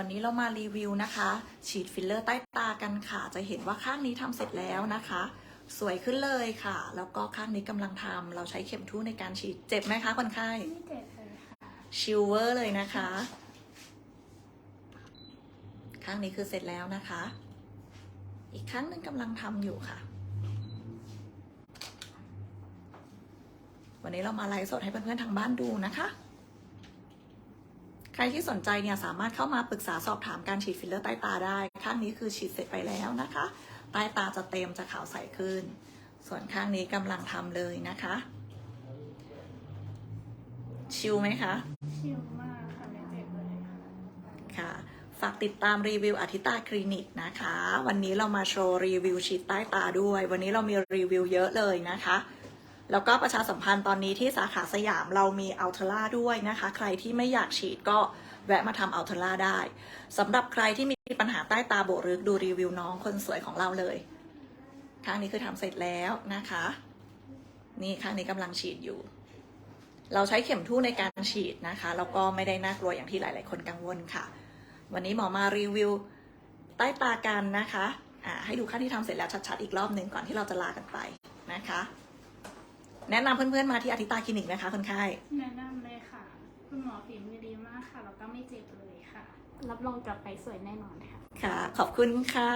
วันนี้เรามารีวิวนะคะ ฉีดฟิลเลอร์ใต้ตากันค่ะ จะเห็นว่าข้างนี้ทำเสร็จแล้วนะคะ สวยขึ้นเลยค่ะ แล้วก็ข้างนี้กำลังทำเราใช้เข็มทู่ในการฉีดเจ็บไหมคะคนไข้ไม่เจ็บเลยค่ะชิลเวอร์เลยนะคะ ข้างนี้คือเสร็จแล้วนะคะ อีกข้างหนึงกำลังทำอยู่ค่ะ วันนี้เรามาไลฟ์สดให้เพื่อนๆทางบ้านดูนะคะ ใครที่สนใจเนี่ยสามารถเข้ามาปรึกษาสอบถามการฉีดฟิลเลอร์ใต้ตาได้ ข้างนี้คือฉีดเสร็จไปแล้วนะคะ ใต้ตาจะเต็มจะขาวใสขึ้น ส่วนข้างนี้กำลังทำเลยนะคะ ชิลไหมคะ ชิลมากค่ะไม่เจ็บเลยค่ะค่ะฝากติดตามรีวิวอธิตาคลินิกนะคะ วันนี้เรามาโชว์รีวิวฉีดใต้ตาด้วย วันนี้เรามีรีวิวเยอะเลยนะคะ แล้วก็ประชาสัมพันธ์ตอนนี้ที่สาขาสยามเรามีอัลเทล่าด้วยนะคะ ใครที่ไม่อยากฉีดก็แวะมาทำอัลเทล่าได้สำหรับใครที่มีปัญหาใต้ตาโบรึกดูรีวิวน้องคนสวยของเราเลยข้างนี้คือทำเสร็จแล้วนะคะ นี่ข้างนี้กำลังฉีดอยู่ เราใช้เข็มทู่ในการฉีดนะคะแล้วก็ไม่ได้น่ากลัวอย่างที่หลาย ๆ คนกังวลค่ะ วันนี้หมอมารีวิวใต้ตากันนะคะอ่าให้ดูขั้นที่ทำเสร็จแล้วชัด ๆ อีกรอบหนึ่งก่อนที่เราจะลากันไปนะคะ แนะนำเพื่อนๆมาที่อธิตาคลินิกนะคะคนไข้แนะนำเลยค่ะ คุณหมอฝีมือดีมากค่ะ แล้วก็ไม่เจ็บเลยค่ะ รับรองกลับไปสวยแน่นอนค่ะ ค่ะ ขอบคุณค่ะ